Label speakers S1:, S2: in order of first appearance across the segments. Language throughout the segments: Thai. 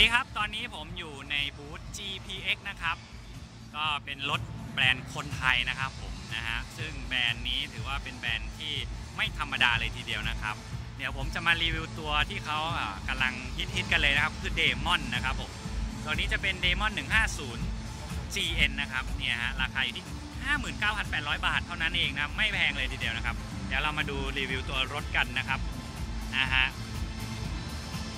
S1: ดีครับ ตอนนี้ผมอยู่ในบูธ GPX นะครับ ก็เป็นรถแบรนด์คนไทยนะครับผมนะฮะ ซึ่งแบรนด์นี้ถือว่าเป็นแบรนด์ที่ไม่ธรรมดาเลยทีเดียวนะครับ เดี๋ยวผมจะมารีวิวตัวที่เขากำลังฮิตๆกันเลยนะครับ คือเดมอนนะครับผม ตัวนี้จะเป็นเดมอน150 GN นะครับ เนี่ยฮะ ราคาอยู่ที่ 59,800 บาทเท่านั้นเองนะ ไม่แพงเลยทีเดียวนะครับ เดี๋ยวเรามาดูรีวิวตัวรถกันนะครับ นะฮะ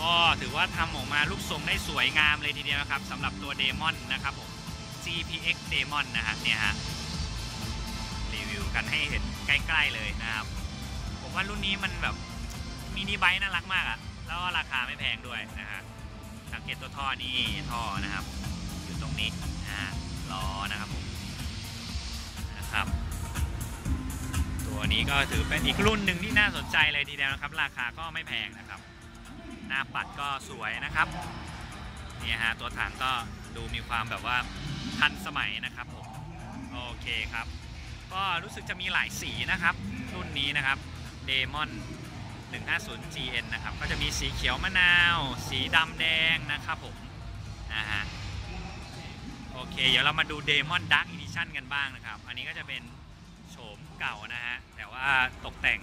S1: ก็ถือว่าทำออกมารูปทรงได้สวยงามเลยทีเดียวนะครับสำหรับตัวเดมอนนะครับผม GPX Demon นะฮะเนี่ยฮะรีวิวกันให้เห็นใกล้ๆเลยนะครับ ผมว่ารุ่นนี้มันแบบมินิไบค์น่ารักมากอะแล้วราคาไม่แพงด้วยนะฮะสังเกตตัวท่อนี่ท่อนะครับ อยู่ตรงนี้นะล้อนะครับผมนะครับ ตัวนี้ก็ถือเป็นอีกรุ่นหนึ่งที่น่าสนใจเลยทีเดียวนะครับ ราคาก็ไม่แพงนะครับ น้าปัดก็สวยนะครับนี่ฮะตัวถังก็ดูมีความแบบว่าทันสมัยนะครับผมโอเคครับ ก็รู้สึกจะมีหลายสีนะครับ รุ่นนี้นะครับ Demon 150 GN นะครับ ก็จะมีสีเขียวมะนาว สีดำแดงนะครับผมนะฮะโอเค เดี๋ยวเรามาดู Demon Dark Edition กันบ้างนะครับ อันนี้ก็จะเป็นโฉมเก่านะฮะ แต่ว่าตกแต่ง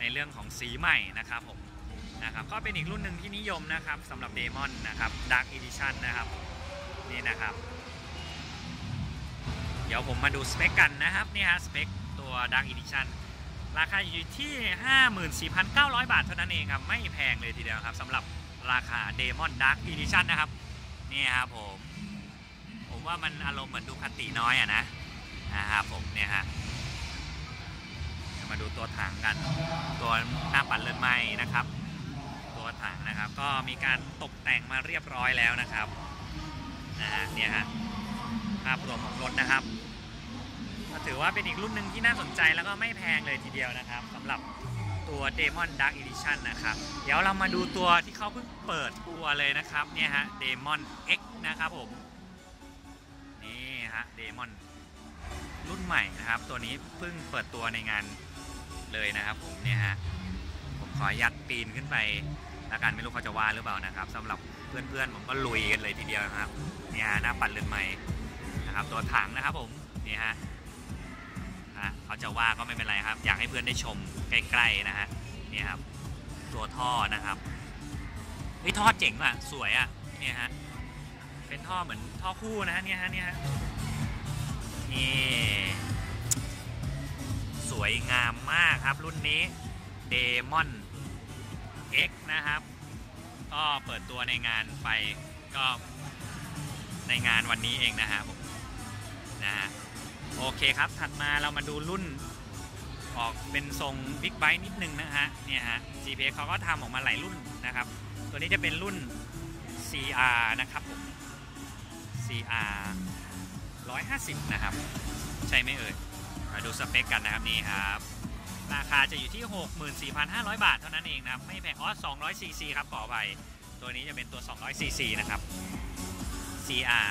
S1: ในเรื่องของสีใหม่นะครับผม นะครับก็เป็นอีกรุ่นหนึ่งที่นิยมนะครับสำหรับ Demon นะครับ Dark Edition นะครับนี่นะครับ เดี๋ยวผมมาดูสเปคกันนะครับนี่ฮะสเปคตัว Dark Edition ราคาอยู่ที่ 54,900 บาทเท่านั้นเองครับ ไม่แพงเลยทีเดียวครับสำหรับราคา Demon Dark Edition นะครับ นี่ครับผม ผมว่ามันอารมณ์เหมือนดูคันตีน้อยอะนะนะครับผมเนี่ยฮะมาดูตัวถังกัน ตัวหน้าปัดเลื่อนไม้นะครับ ถังนะครับ ก็มีการตกแต่งมาเรียบร้อยแล้วนะครับนะฮะเนี่ยฮะภาพรวมของรถนะครับก็ถือว่าเป็นอีกรุ่นหนึ่งที่น่าสนใจแล้วก็ไม่แพงเลยทีเดียวนะครับสำหรับตัว Demon Dark Edition นะครับ เดี๋ยวเรามาดูตัวที่เขาเพิ่งเปิดตัวเลยนะครับเนี่ยฮะ Demon X นะครับผม นี่ฮะ Demon รุ่นใหม่นะครับ ตัวนี้เพิ่งเปิดตัวในงานเลยนะครับผมเนี่ยฮะผมขอยัดปีนขึ้นไป แล้วกันไม่รู้เขาจะว่าหรือเปล่านะครับสำหรับเพื่อนๆผมก็ลุยกันเลยทีเดียวนะครับเนี่ยฮะหน้าปัดเรือนไม้นะครับตัวถังนะครับผมนี่ฮะนะเขาจะว่าก็ไม่เป็นไรครับ อยากให้เพื่อนได้ชมใกล้ๆนะฮะนี่ครับตัวท่อนะครับเฮ้ยท่อเจ๋งอะสวยอะเนี่ยฮะเป็นท่อเหมือนท่อคู่นะฮะเนี่ยฮะเนี่ยฮะนี่สวยงามมากครับรุ่นนี้ Demon X นะครับ ก็เปิดตัวในงานไปก็ในงานวันนี้เองนะฮะผมนะฮะโอเคครับ ถัดมาเรามาดูรุ่นออกเป็นทรงบิ๊กไบค์นิดนึงนะฮะเนี่ยฮะ GPX เขาก็ทำออกมาหลายรุ่นนะครับ ตัวนี้จะเป็นรุ่น CR นะครับผม CR 150 นะครับ ใช่ไหมเอ่ย มาดูสเปคกันนะครับนี่ครับ ราคาจะอยู่ที่ 64,500 บาทเท่านั้นเองนะครับ ไม่แพงอ๋อ200 cc ครับขออภัยตัวนี้จะเป็นตัว 200 cc นะครับ CR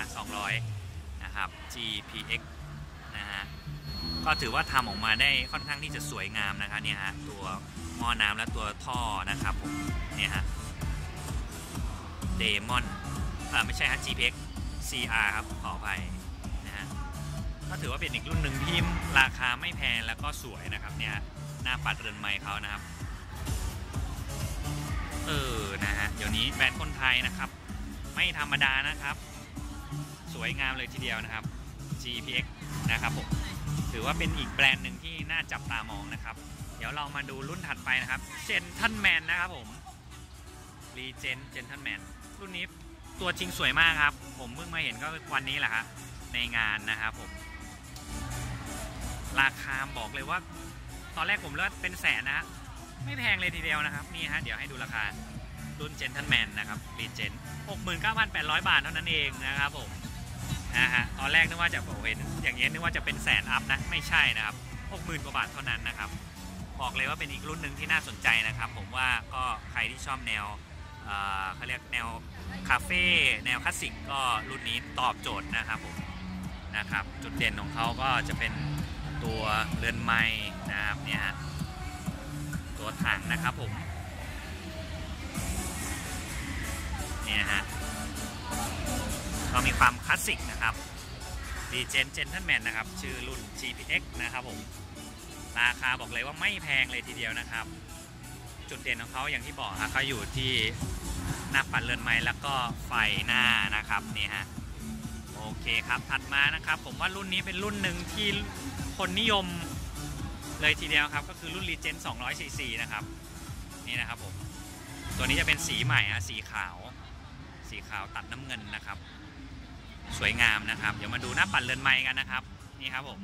S1: 200 นะครับ GPX นะฮะ ก็ถือว่าทำออกมาได้ค่อนข้างที่จะสวยงามนะครับเนี่ยฮะ ตัวหม้อน้ำและตัวท่อนะครับผม เนี่ยฮะ Demon อ่าไม่ใช่ฮะ GPX CR ครับขออภัย ก็ถือว่าเป็นอีกรุ่นหนึ่งที่ราคาไม่แพงแล้วก็สวยนะครับเนี่ยหน้าปัดเรือนไม้เขานะครับ เออนะฮะเดี๋ยวนี้แบรนด์คนไทยนะครับ ไม่ธรรมดานะครับ สวยงามเลยทีเดียวนะครับ GPX นะครับผมถือว่าเป็นอีกแบรนด์หนึ่งที่น่าจับตามองนะครับ เดี๋ยวเรามาดูรุ่นถัดไปนะครับ Gentleman นะครับผม Regen Gentleman รุ่นนี้ตัวจริงสวยมากครับ ผมเพิ่งมาเห็นก็วันนี้แหละครับในงานนะครับผม ราคาบอกเลยว่า ตอนแรกผมเลือกเป็นแสนนะฮะไม่แพงเลยทีเดียวนะครับนี่ฮะเดี๋ยวให้ดูราคารุ่น Gentleman นะครับ Regen 69,800 บาทเท่านั้นเองนะครับผมนะฮะตอนแรกนึกว่าจะโอเห็นอย่างเงี้ยนึกว่าจะเป็นแสนอัพนะไม่ใช่นะครับ60,000กว่าบาทเท่านั้นนะครับบอกเลยว่าเป็นอีกรุ่นหนึ่งที่น่าสนใจนะครับ ผมว่าก็ใครที่ชอบแนวเขาเรียกแนวคาเฟ่แนวคลาสสิกก็รุ่นนี้ตอบโจทย์นะครับผมนะครับจุดเด่นของเขาก็จะเป็น ตัวเรือนไม้นะครับเนี่ยฮะตัวถังนะครับผมเนี่ยฮะก็มีความคลาสสิกนะครับดีเจนเจนทันแมนนะครับ ชื่อรุ่น GPX นะครับผมราคาบอกเลยว่าไม่แพงเลยทีเดียวนะครับ จุดเด่นของเขาอย่างที่บอกครับเขาอยู่ที่หน้าปัดเรือนไม้แล้วก็ไฟหน้านะครับนี่ฮะโอเคครับถัดมานะครับ ผมว่ารุ่นนี้เป็นรุ่นหนึ่งที่ คนนิยมเลยทีเดียวครับก็คือรุ่น Legend 200 cc นะครับนี่นะครับผมตัวนี้จะเป็นสีใหม่ฮะสีขาว สีขาวตัดน้ำเงินนะครับ สวยงามนะครับ เดี๋ยวมาดูหน้าปัดเรือนไม้กันนะครับ นี่ครับผม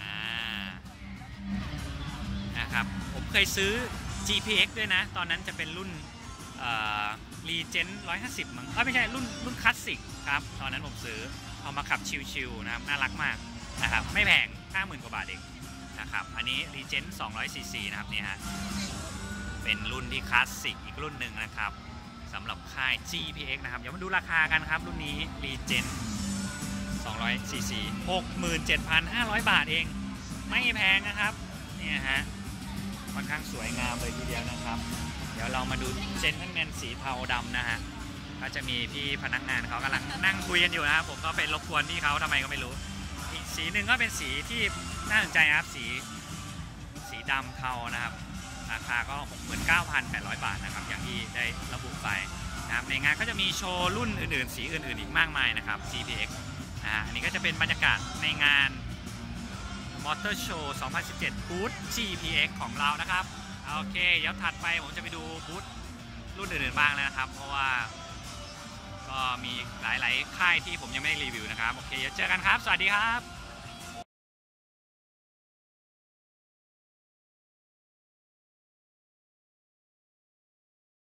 S1: อ่านะครับผมเคยซื้อ GPX ด้วยนะ ตอนนั้นจะเป็นรุ่นรีเจน150มั้งเอ้ยไม่ใช่รุ่นรุ่นคลาสสิกครับ ตอนนั้นผมซื้อเอามาขับชิวๆนะครับ น่ารักมาก นะครับไม่แพง 50,000 กว่าบาทเองนะครับอันนี้รีเจน200 cc นะครับนี่ฮะเป็นรุ่นที่คลาสสิกอีกรุ่นหนึ่งนะครับสำหรับค่าย GPX นะครับเดี๋ยวมาดูราคากันครับ รุ่นนี้ Regen 200 cc 67,500 บาทเอง ไม่แพงนะครับเนี่ยฮะค่อนข้างสวยงามเลยทีเดียวนะครับ เดี๋ยวเรามาดูเจนทันแมนสีเทาดำนะฮะก็จะมีพี่พนักงานเขากำลังนั่งคุยกันอยู่นะครับผมก็เป็นรบกวนที่เขาทำไมก็ไม่รู้ อีกสีหนึ่งก็เป็นสีที่น่าสนใจนะครับ สีสีดำเทานะครับ ราคาก็ 69,800 บาทนะครับ อย่างที่ได้ระบุไปนะครับ ในงานก็จะมีโชว์รุ่นอื่นๆ สีอื่นๆ อีกมากมายนะครับ GPX นะฮะอันนี้ก็จะเป็นบรรยากาศในงาน Motor Show 2017 บูธ GPX ของเรานะครับ โอเค เดี๋ยวถัดไปผมจะไปดูบูธรุ่นอื่นๆบ้างแล้วนะครับ เพราะว่า ลาย ๆ ค่ายที่ผมยังไม่ได้รีวิวนะครับ โอเคเดี๋ยวเจอกันครับ สวัสดีครับ